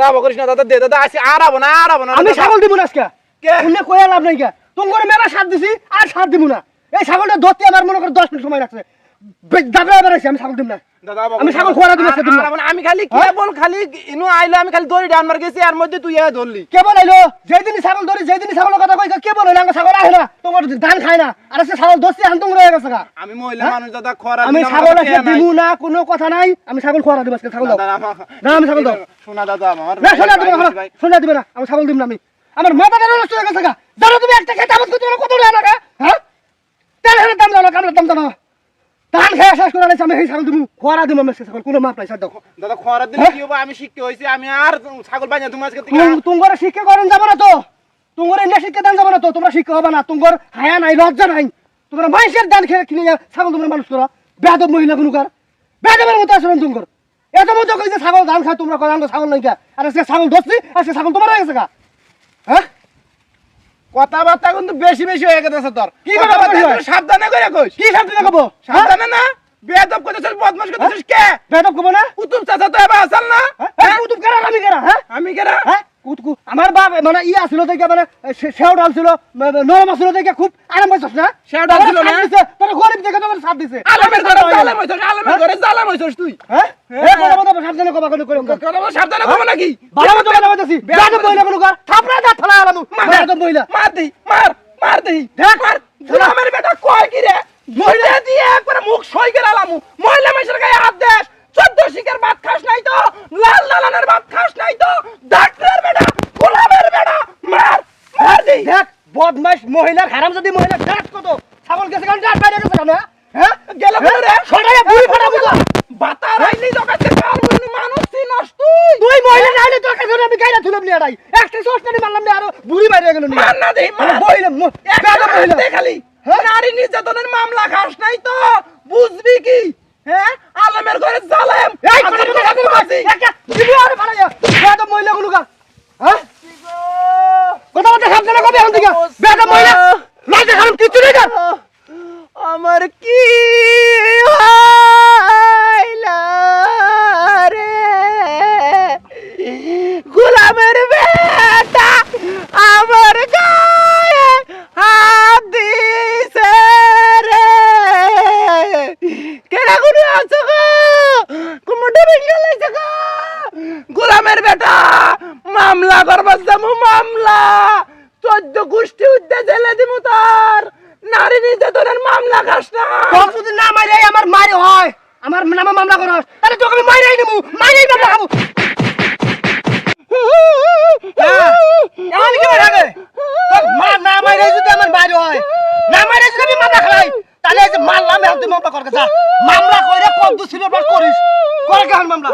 রাব করিস না দাদা দে দাদা আসি আর আবো না আর আবো না আমি। ছাগল দিব না আজকে কে? উনি কয়ে লাভ নাই কে তোমার মেলা সাথ দিছি আর সাথ দিব না এই ছাগলটা ধরতে আমার মনে করে দশ মিনিট সময় লাগছে বেড়াইছি আমি ছাগল দিব না আমি ছাগল না। খোয়ারা দিব আর- আজকে দিব না। আর আবো না। আমি খালি হ্যাঁ? কেবল খালি ইনু আইলো আমি খালি দড়ি ডান মার গেছি আর মধ্যে তুই এ ধরলি কেবল আইলো যেদিন ছাগল ধরি যেদিন ছাগলের কথা কই কেবল হইল আমার ছাগল আহে না তোমার ধান খায় না আর সে ছাগল দোষী হান তোমরা হয়ে গেছে গা। আমি মহিলা? মানুষ দাদা খরা আমি ছাগল আজকে দিব না কোনো কথা নাই আমি ছাগল খোয়ারা দিব আজকে ছাগল দাও না, আমি ছাগল দাও। শোনা দাদা আমার না শোনা দিবে না ভাই, শোনা দিবে না আমি ছাগল দিব না আমি আমার মাথাটা নষ্ট হয়ে গেছে গা জানো তুমি একটা খেতে আমার কত টাকা হ্যাঁ দাম দাও না কামড়ের দাম দাও না ধান শেষ করে আনিছি আমি সেই ছাগল দিব খোয়ারা দিব আমি ছাগল কোনো মাপ নাই সাথ দাও দাদা খরা দিলে হ্যাঁ? কি হবে? আমি শিখতে হইছি আমি আর ছাগল বাজা তোমার আজকে থেকে শিক্ষা করেন যাব না তো। তুঙ্গরে এনে শিক্ষা দান যাব না তো তোমরা শিক্ষা হবে না। তুঙ্গর হায়া নাই লজ্জা নাই। তোমরা মানুষের দান খেয়ে কিনে ছাগল তোমরা মানুষ করো। বেদব মহিলা কোনকার বেদবের মতো আচরণ তুঙ্গর এত মতো কই ছাগল ধান খায় তোমরা কয় ছাগল নাই কা? আর সে ছাগল ধরছি আর ছাগল তোমার হয়ে গেছে গা হ্যাঁ? কথাবার্তা কিন্তু বেশি বেশি হয়ে গেছে তোর। কি কথাবার্তা সাবধানে করে কইস। কি সামনে দেখাবো সাবধানে না? বেয়াদব করতেছিস বদমাশ করতেছিস কে? বেদব কবো না? উতুম চাচা তো এবার আসাল না? হ্যাঁ? কুতুব কেরা? আমি কেরা? হ্যাঁ? আমি কেরা? হ্যাঁ? কুত- কু- আমার বাপ মানে ইয়ে আসলো দেখে মানে সেও ডাল ছিল নরম আসলো দেখে খুব আরাম পাইছস না? সেও ডাল ছিল না? তোর গরিব দেখে তোমার সাথ দিছে। আলমের ঘরে জালাম হইছস আলমের ঘরে জালাম হইছস তুই? হ্যাঁ? এই কথা বলতে সাবধানে কবা কোন করুম কথা বল সাবধানে কব নাকি? ভালো মতো কথা বলতেছি বেয়াদ বইলা কোন কর? থাপড়া দা থালা আলামু। বেয়াদ বইলা। মার দেই মার মার দেই দেখ। মার আমার বেটা কয় কি রে? মহিলা দিয়ে একবার মুখ সই করে আলামু মহিলা মানুষের গায়ে হাত দেশ চোদ্দ শিকার ভাত খাস নাই তো। লাল লালানের ভাত খাস নাই তো। ডাক্তার বেটা গোলামের বেটা মার মার দেই দেখ বদমাশ মহিলার হারাম যদি মহিলা ডাক কত? ছাগল গেছে কারণ ডাক বাইরে গেছে কেন হ্যাঁ? গেল কোন রে? ছড়াইয়া বুড়ি ফাটাবো তো। বাতা রাইলি দোকানে কাল মানুষ চিনস তুই। তুই মহিলা নাইলে তোর কাছে আমি গাইরা তুলব নি আড়াই একটা সস্তানি মারলাম না আরও বুড়ি বাইরে গেল নি মার না দেই মার। মহিলা মহিলা খালি। হ্যাঁ? নারী নির্যাতনের মামলা খাস নাই তো। বুঝবি কি? হ্যাঁ? আলমের ঘরে জালেম। এই আমি কথা তোকে কথা কথা বলছি। একটা দিবি আরে ফালাইয়া বেয়াদ মহিলা গুলো কর হ্যাঁ কথা বলতে সাবধানে কবে এখন থেকে। বেটা মহিলা কেডা গুনি আছো গো? কুমুটে ভেঙে লাইছে গো? গোলামের বেটা, মামলা করবার যাব, মামলা। চোদ্দ গোষ্ঠী উদ্দে জেলে দিমু তার। নারী নির্যাতনের মামলা খাস না। কম যদি না মারে আমার মারি হয়, আমার নামে মামলা করস, তাহলে তোকে আমি মাইরাই নেব মাইরাই মামলা খাব হ্যাঁ, এমন কি বের হবে? তোর মা না মাইরে যদি আমার বাড়ি হয় না মাইরে যদি আমি মামলা খাই তাহলে এই যে মারলাম তুই মামলা কইরে কত ছিল করিস। করে কেন মামলা?